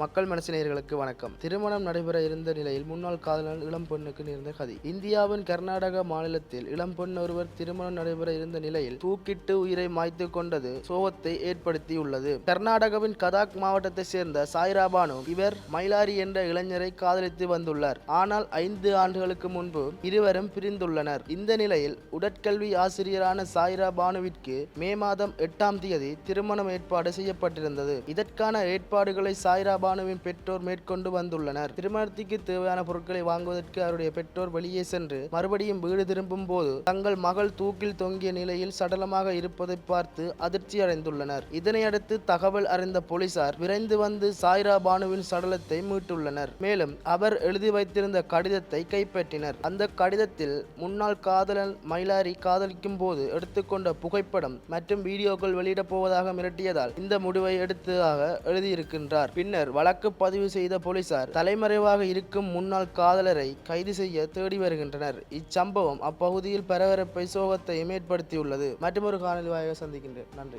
மக்கள் மனசினர்களுக்கு வணக்கம். திருமணம் நடைபெற இருந்த நிலையில் முன்னாள் காதலன் இளம் பெண்ணுக்கு நேர்ந்த கதி. இந்தியாவின் கர்நாடக மாநிலத்தில் இளம் பெண் ஒருவர் திருமணம் நடைபெற இருந்த நிலையில் தூக்கிட்டு உயிரை மாய்த்து கொண்டது சோகத்தை ஏற்படுத்தியுள்ளது. கர்நாடகாவின் கதாக் மாவட்டத்தை சேர்ந்த சாய்ரா பானு இவர் மயிலாரி என்ற இளைஞரை காதலித்து வந்துள்ளார். ஆனால் ஐந்து ஆண்டுகளுக்கு முன்பு இருவரும் பிரிந்துள்ளனர். இந்த நிலையில் உடற்கல்வி ஆசிரியரான சாய்ரா பானுவிற்கு மே மாதம் எட்டாம் தேதி திருமணம் ஏற்பாடு செய்யப்பட்டிருந்தது. இதற்கான ஏற்பாடுகளை சாய்ரா பானுவின் பெற்றோர் மேற்கொண்டு வந்துள்ளனர். திருமணத்திற்கு தேவையான பொருட்களை வாங்குவதற்கு அவருடைய பெற்றோர் வெளியே சென்று மறுபடியும் வீடு திரும்பும் போது தங்கள் மகள் தூக்கில் தொங்கிய நிலையில் சடலமாக இருப்பதை பார்த்து அதிர்ச்சி அடைந்துள்ளனர். இதனையடுத்து தகவல் அறிந்த போலீசார் விரைந்து வந்து சாய்ரா பானுவின் சடலத்தை மீட்டுள்ளனர். மேலும் அவர் எழுதி வைத்திருந்த கடிதத்தை கைப்பற்றினர். அந்த கடிதத்தில் முன்னாள் காதலன் மயிலாரி காதலிக்கும் போது எடுத்துக்கொண்ட புகைப்படம் மற்றும் வீடியோக்கள் வெளியிடப் போவதாக மிரட்டியதால் இந்த முடிவை எடுத்ததாக எழுதியிருக்கின்றார். பின்னர் வழக்கு பதிவு செய்த போலீசார் தலைமறைவாக இருக்கும் முன்னாள் காதலரை கைது செய்ய தேடி வருகின்றனர். இச்சம்பவம் அப்பகுதியில் பரபரப்பை சோகத்தை ஏற்படுத்தியுள்ளது. மற்றொரு காணொலி வாயிலாக சந்திக்கின்றேன். நன்றி.